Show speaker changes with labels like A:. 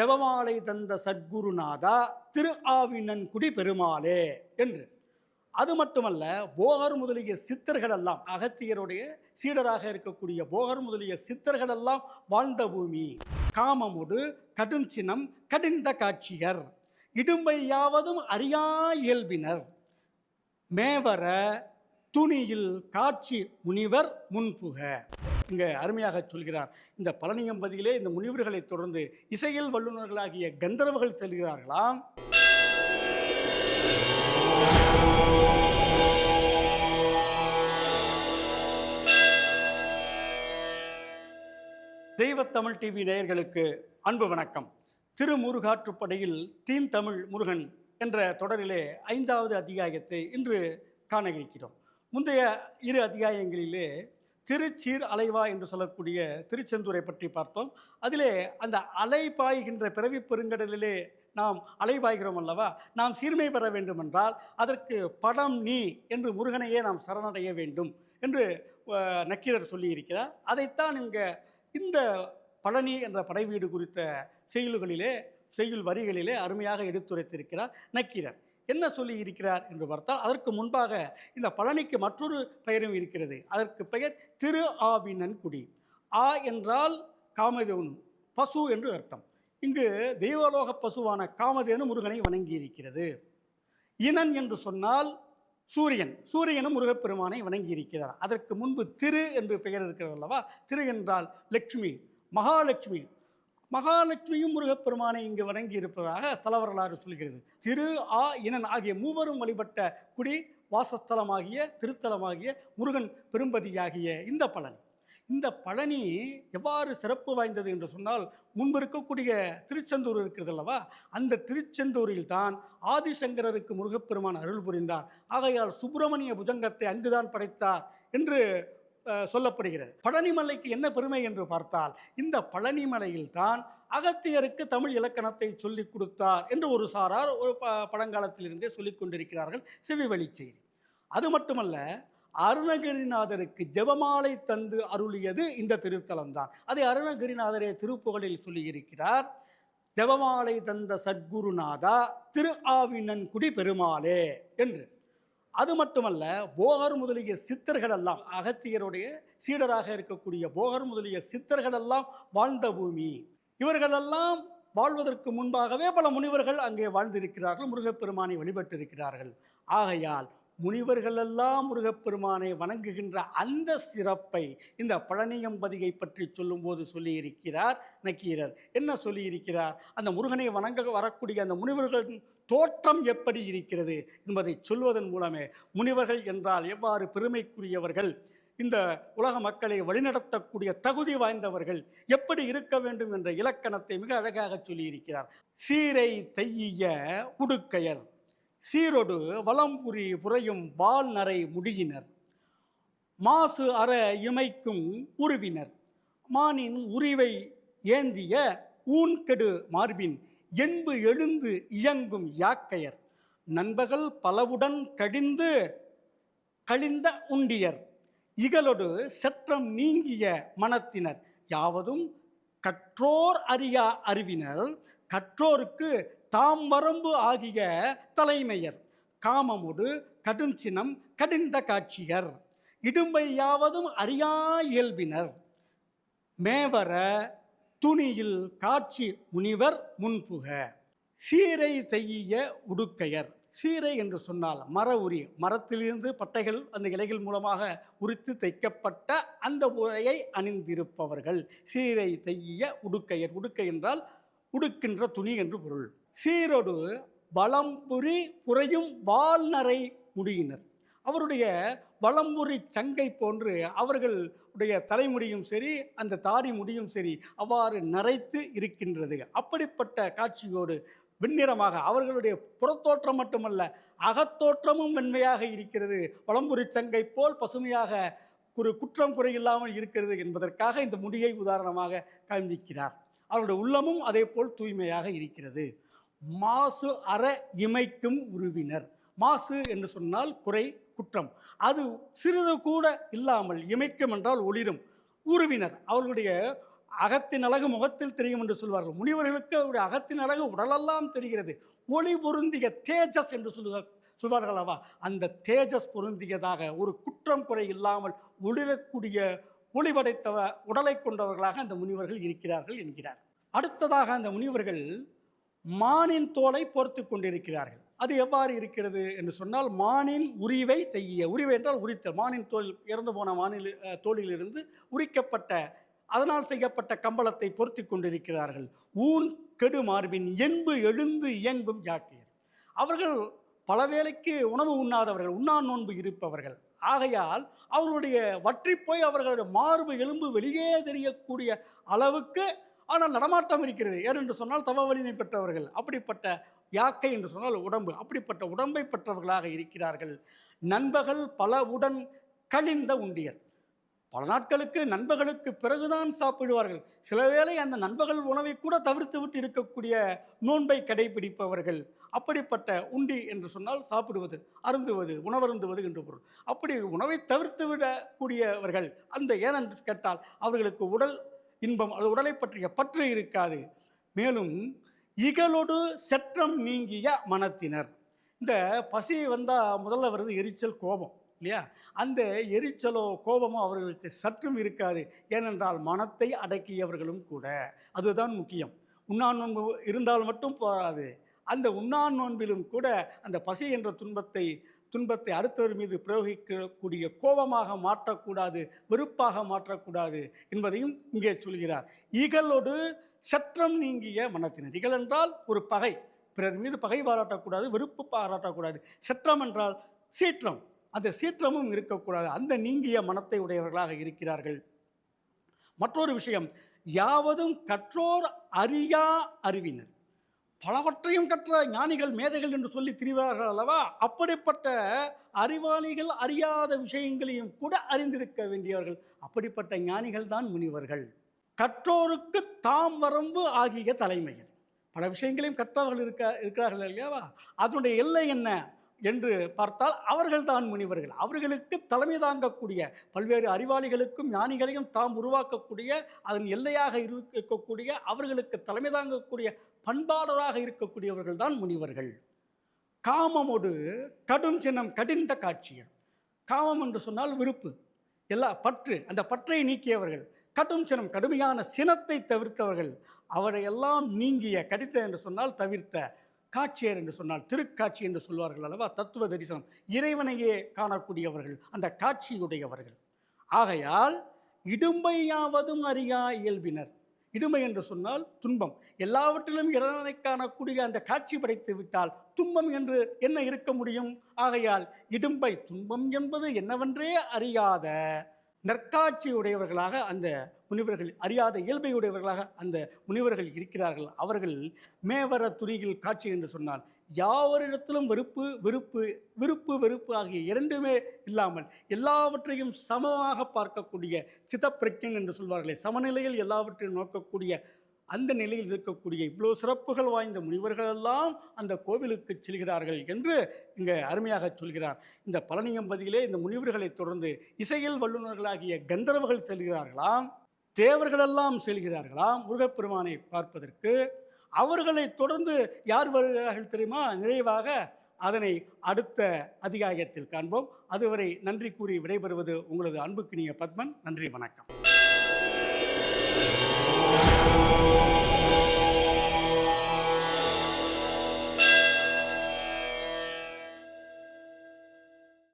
A: ஜெபமாலை தந்த சத்குருநாதா திரு ஆவினன்குடி பெருமாளே என்று. அது மட்டுமல்ல போகர் முதலிய சித்தர்கள் எல்லாம் அகத்தியருடைய சீடராக இருக்கக்கூடிய போகர் முதலிய சித்தர்கள் எல்லாம் வாழ்ந்த பூமி. காமமுடு கடும் சினம் கடிந்த காட்சியர். இடும்பை யாவதும் அறியா இயல்பினர். மேவர துணியில் காட்சி முனிவர் முன்புக. இங்கே அருமையாக சொல்கிறார். இந்த பழனியம்பதியிலே இந்த முனிவர்களை தொடர்ந்து இசையில் வல்லுநர்களாகிய கந்தர்வர்கள் செல்கிறார்களாம். தெய்வத்தமிழ் டிவி நேயர்களுக்கு அன்பு வணக்கம். திருமுருகாற்றுப்படையில் தீன் தமிழ் முருகன் என்ற தொடரிலே ஐந்தாவது அத்தியாயத்தை இன்று காண இருக்கிறோம். முந்தைய இரு அத்தியாயங்களிலே திருச்சீர் அலைவா என்று சொல்லக்கூடிய திருச்செந்தூரை பற்றி பார்த்தோம். அதிலே அந்த அலை பாய்கின்ற பிறவி பெருங்கடலிலே நாம் அலைபாய்கிறோம் அல்லவா? நாம் சீர்மை பெற வேண்டுமென்றால் அதற்கு படம் நீ என்று முருகனையே நாம் சரணடைய வேண்டும் என்று நக்கீரர் சொல்லியிருக்கிறார். அதைத்தான் இங்கே இந்த பழனி என்ற படைவீடு குறித்த செயல்களிலே செய்யுள் வரிகளிலே அருமையாக எடுத்துரைத்திருக்கிறார் நக்கீரர். என்ன சொல்லி இருக்கிறார் என்று பார்த்தால் அதற்கு முன்பாக இந்த பழனிக்கு மற்றொரு பெயரும் இருக்கிறது. அதற்கு பெயர் திரு ஆவினன்குடி ஆ என்றால் காமதேவன் பசு என்று அர்த்தம். இங்கு தெய்வலோக பசுவான காமதேனு முருகனை வணங்கி இருக்கிறது இனன் என்று சொன்னால் சூரியன். சூரியனும் முருகப்பெருமானை வணங்கி இருக்கிறார் அதற்கு முன்பு திரு என்று பெயர் இருக்கிறது அல்லவா திரு என்றால் லட்சுமி மகாலட்சுமி மகாலட்சுமியும் முருகப்பெருமானை இங்கு வணங்கி இருப்பதாக ஸ்தல வரலாறு சொல்கிறது. திரு ஆ இனன் ஆகிய மூவரும் வழிபட்ட குடி வாசஸ்தலமாகிய திருத்தலமாகிய முருகன் பெரும்பதியாகிய இந்த பழனி. இந்த பழனி எவ்வாறு சிறப்பு வாய்ந்தது என்று சொன்னால் முன்பு இருக்கக்கூடிய திருச்செந்தூர் இருக்கிறது அல்லவா? அந்த திருச்செந்தூரில் தான் ஆதிசங்கரருக்கு முருகப்பெருமான் அருள் புரிந்தார். ஆகையால் சுப்பிரமணிய புஜங்கத்தை அங்குதான் படைத்தார் என்று சொல்லப்படுகிறது. பழனிமலைக்கு என்ன பெருமை என்று பார்த்தால் இந்த பழனிமலையில் தான் அகத்தியருக்கு தமிழ் இலக்கணத்தை சொல்லிக் கொடுத்தார் என்று ஒரு சாரார் ஒரு ப பழங்காலத்திலிருந்தே சொல்லிக் கொண்டிருக்கிறார்கள் செவிவழி செய்தி. அது மட்டுமல்ல அருணகிரிநாதருக்கு ஜெபமாலை தந்து அருளியது இந்த திருத்தலம் தான் அதை அருணகிரிநாதரே திருப்புகழில் சொல்லியிருக்கிறார். ஜெபமாலை தந்த சத்குருநாதா திரு ஆவினன்குடி பெருமாளே என்று. அது மட்டுமல்ல போகர் முதலிய சித்தர்கள் எல்லாம் அகத்தியருடைய சீடராக இருக்கக்கூடிய போகர் முதலிய சித்தர்கள் எல்லாம் வாழ்ந்த பூமி. இவர்களெல்லாம் வாழ்வதற்கு முன்பாகவே பல முனிவர்கள் அங்கே வாழ்ந்திருக்கிறார்கள் முருகப்பெருமானை வழிபட்டிருக்கிறார்கள். ஆகையால் முனிவர்களெல்லாம் முருகப்பெருமானை வணங்குகின்ற அந்த சிறப்பை இந்த பழனியம்பதியை பற்றி சொல்லும்போது சொல்லியிருக்கிறார் நக்கீரர். என்ன சொல்லியிருக்கிறார்? அந்த முருகனை வணங்க வரக்கூடிய அந்த முனிவர்களின் தோற்றம் எப்படி இருக்கிறது என்பதை சொல்வதன் மூலமே முனிவர்கள் என்றால் எவ்வாறு பெருமைக்குரியவர்கள் இந்த உலக மக்களை வழிநடத்தக்கூடிய தகுதி வாய்ந்தவர்கள் எப்படி இருக்க வேண்டும் என்ற இலக்கணத்தை மிக அழகாக சொல்லியிருக்கிறார். சீரை தையிய உடுக்கையர். சீரொடு வலம்புரி புறையும் வால் நரை முடியினர். மாசு அற இமைக்கும் உருவினர். மானின் உரிவை ஏந்திய ஊன்கெடு மார்பின் என்பு எழுந்து இயங்கும் யாக்கையர். நண்பகல் பலவுடன் கடிந்து கழிந்த உண்டியர். இகலொடு செற்றம் நீங்கிய மனத்தினர். யாவதும் கற்றோர் அறியா அறிவினர் கற்றோருக்கு தாம் வரம்பு ஆகிய தலைமையர். காமமுடு கடும் சினம் கடிந்த காட்சியர். இடும்பை யாவதும் அறியா இயல்பினர். மேவர துணியில் காட்சி முனிவர் முன்புக. சீரை தையிய உடுக்கையர். சீரை என்று சொன்னால் மர உரி மரத்திலிருந்து பட்டைகள் அந்த இலைகள் மூலமாக உரித்து தைக்கப்பட்ட அந்த உரையை அணிந்திருப்பவர்கள். சீரை தையிய உடுக்கையர் உடுக்கை என்றால் உடுக்கின்ற துணி என்று பொருள். சீரோடு வளம்புரி புரையும் வால்நரை முடியினர். அவருடைய வளம்புரி சங்கை போன்று அவர்களுடைய தலைமுடியும் சரி அந்த தாடி முடியும் சரி அவ்வாறு நரைத்து இருக்கின்றது. அப்படிப்பட்ட காட்சியோடு வெண்ணிறமாக அவர்களுடைய புறத்தோற்றம் மட்டுமல்ல அகத்தோற்றமும் வெண்மையாக இருக்கிறது. வலம்புரி சங்கை போல் பசுமையாக ஒரு குற்றம் குறையில்லாமல் இருக்கிறது என்பதற்காக இந்த முடியை உதாரணமாக காண்பிக்கிறார். அவருடைய உள்ளமும் அதே போல் தூய்மையாக இருக்கிறது. மாசு அற இமைக்கும் உருவினர். மாசு என்று சொன்னால் குறை குற்றம். அது சிறிது கூட இல்லாமல் இமைக்கும் என்றால் ஒளிரும். உருவினர். அவர்களுடைய அகத்தின் அழகு முகத்தில் தெரியும் என்று சொல்வார்கள். முனிவர்களுக்கு அவருடைய அகத்தின் அழகு உடலெல்லாம் தெரிகிறது. ஒளி பொருந்திய தேஜஸ் என்று சொல்லுவார் சொல்வார்கள் அல்லவா அந்த தேஜஸ் பொருந்தியதாக ஒரு குற்றம் குறை இல்லாமல் ஒளிரக்கூடிய ஒளிபடைத்தவ உடலை கொண்டவர்களாக அந்த முனிவர்கள் இருக்கிறார்கள் என்கிறார். அடுத்ததாக அந்த முனிவர்கள் மானின் தோலை பொறுத்து கொண்டிருக்கிறார்கள். அது எவ்வாறு இருக்கிறது என்று சொன்னால் மானின் உரிவை தைய உரிவை என்றால் உரித்தல். மானின் தோல் இறந்து போன மானில் தோளிலிருந்து உரிக்கப்பட்ட அதனால் செய்யப்பட்ட கம்பளத்தை பொருத்தி கொண்டிருக்கிறார்கள். ஊன் கெடு மார்பின் என்பு எழுந்து இயங்கும் யாக்கையர் அவர்கள் பல வேளைக்கு உணவு உண்ணாதவர்கள் உண்ணா நோன்பு இருப்பவர்கள். ஆகையால் அவர்களுடைய வற்றி போய் அவர்களுடைய மார்பு எலும்பு வெளியே தெரியக்கூடிய அளவுக்கு ஆனால் நடமாட்டம் இருக்கிறது. ஏனென்று சொன்னால் தவ வலிமை பெற்றவர்கள். அப்படிப்பட்ட யாக்கை என்று சொன்னால் உடம்பு. அப்படிப்பட்ட உடம்பை பெற்றவர்களாக இருக்கிறார்கள். நண்பகல் பல உடன் கழிந்த உண்டியர். பல நாட்களுக்கு நண்பர்களுக்கு பிறகுதான் சாப்பிடுவார்கள். சில வேளை அந்த நண்பர்கள் உணவை கூட தவிர்த்து விட்டு இருக்கக்கூடிய நோன்பை கடைபிடிப்பவர்கள். அப்படிப்பட்ட உண்டி என்று சொன்னால் சாப்பிடுவது அருந்துவது உணவருந்துவது என்று பொருள். அப்படி உணவை தவிர்த்து விடக்கூடியவர்கள் அந்த ஏனென்று கேட்டால் அவர்களுக்கு உடல் இன்பம் அது உடலை பற்றிய பற்று இருக்காது. மேலும் இகலோடு செற்றம் நீங்கிய மனத்தினர். இந்த பசி வந்தால் முதல்ல வருது எரிச்சல் கோபம். இல்லையா? அந்த எரிச்சலோ கோபமோ அவர்களுக்கு சற்றும் இருக்காது. ஏனென்றால் மனத்தை அடக்கியவர்களும் கூட. அதுதான் முக்கியம். உண்ணான் நோன்பு இருந்தால் மட்டும் போகாது அந்த உண்ணான் நோன்பிலும் கூட அந்த பசி என்ற துன்பத்தை துன்பத்தை அடுத்தவர் மீது பிரயோகிக்கக்கூடிய கோபமாக மாற்றக்கூடாது வெறுப்பாக மாற்றக்கூடாது என்பதையும் இங்கே சொல்கிறார். இகலோடு சற்றம் நீங்கிய மனத்தினர். இகல் என்றால் ஒரு பகை. பிறர் மீது பகை பாராட்டக்கூடாது வெறுப்பு பாராட்டக்கூடாது. சற்றம் என்றால் சீற்றம். அந்த சீற்றமும் இருக்கக்கூடாது. அந்த நீங்கிய மனத்தை உடையவர்களாக இருக்கிறார்கள். மற்றொரு விஷயம் யாவதும் கற்றோர் அறியா அறிவினர். பலவற்றையும் கற்ற ஞானிகள் மேதைகள் என்று சொல்லி திரிவார்கள் அல்லவா? அப்படிப்பட்ட அறிவாளிகள் அறியாத விஷயங்களையும் கூட அறிந்திருக்க வேண்டியவர்கள். அப்படிப்பட்ட ஞானிகள் தான் முனிவர்கள். கற்றோருக்கு தாம் வரம்பு ஆகிய தலைமையர் பல விஷயங்களையும் கற்றவர்கள் இருக்க இருக்கிறார்கள் இல்லையாவா அதனுடைய எல்லை என்ன? என்று பார்த்தால் அவர்கள் தான் முனிவர்கள். அவர்களுக்கு தலைமை தாங்கக்கூடிய பல்வேறு அறிவாளிகளுக்கும் ஞானிகளையும் தாம் உருவாக்கக்கூடிய அதன் எல்லையாக இருக்கக்கூடிய அவர்களுக்கு தலைமை தாங்கக்கூடிய பண்பாளராக இருக்கக்கூடியவர்கள் தான் முனிவர்கள் காமமோடு கடும் சின்னம் கடிந்த காட்சியர் காமம் என்று சொன்னால் விருப்பு. எல்லா பற்று அந்த பற்றை நீக்கியவர்கள். கடும் சினம் கடுமையான சினத்தை தவிர்த்தவர்கள். அவரை எல்லாம் நீங்கிய கடித்த என்று சொன்னால் தவிர்த்த காட்சியர் என்று சொன்னால் திருக்காட்சி என்று சொல்வார்கள் அல்லவா? தத்துவ தரிசனம். இறைவனையே காணக்கூடியவர்கள் அந்த காட்சியுடையவர்கள். ஆகையால் இடும்பையாவதும் அறியா இயல்பினர். இடுமை என்று சொன்னால் துன்பம். எல்லாவற்றிலும் இறைவனை காணக்கூடிய அந்த காட்சி படைத்து விட்டால் துன்பம் என்று என்ன இருக்க முடியும்? ஆகையால் இடும்பை துன்பம் என்பது என்னவென்றே அறியாத நற்காட்சி உடையவர்களாக அந்த முனிவர்கள் அறியாத இயல்பை உடையவர்களாக அந்த முனிவர்கள் இருக்கிறார்கள். அவர்கள் மேவர துணியில் காட்சி என்று சொன்னால் யாவரிடத்திலும் வெறுப்பு வெறுப்பு விருப்பு வெறுப்பு ஆகிய இரண்டுமே இல்லாமல் எல்லாவற்றையும் சமமாக பார்க்கக்கூடிய சிதப்பிரஜன் என்று சொல்வார்களே சமநிலையில் எல்லாவற்றையும் நோக்கக்கூடிய அந்த நிலையில் இருக்கக்கூடிய இவ்வளோ சிறப்புகள் வாய்ந்த முனிவர்களெல்லாம் அந்த கோவிலுக்கு செல்கிறார்கள் என்று இங்கே அருமையாக சொல்கிறார். இந்த பழனியம்பதியிலே இந்த முனிவர்களை தொடர்ந்து இசையில் வல்லுநர்களாகிய கந்தர்வர்கள் செல்கிறார்களாம் தேவர்களெல்லாம் செல்கிறார்களாம் முருகப்பெருமானை பார்ப்பதற்கு. அவர்களை தொடர்ந்து யார் வருகிறார்கள் தெரியுமா? நிறைவாக அதனை அடுத்த அதிகாயத்தில் காண்போம். அதுவரை நன்றி கூறி விடைபெறுவது உங்களது அன்புக்கு நீங்கள் பத்மன். நன்றி வணக்கம்.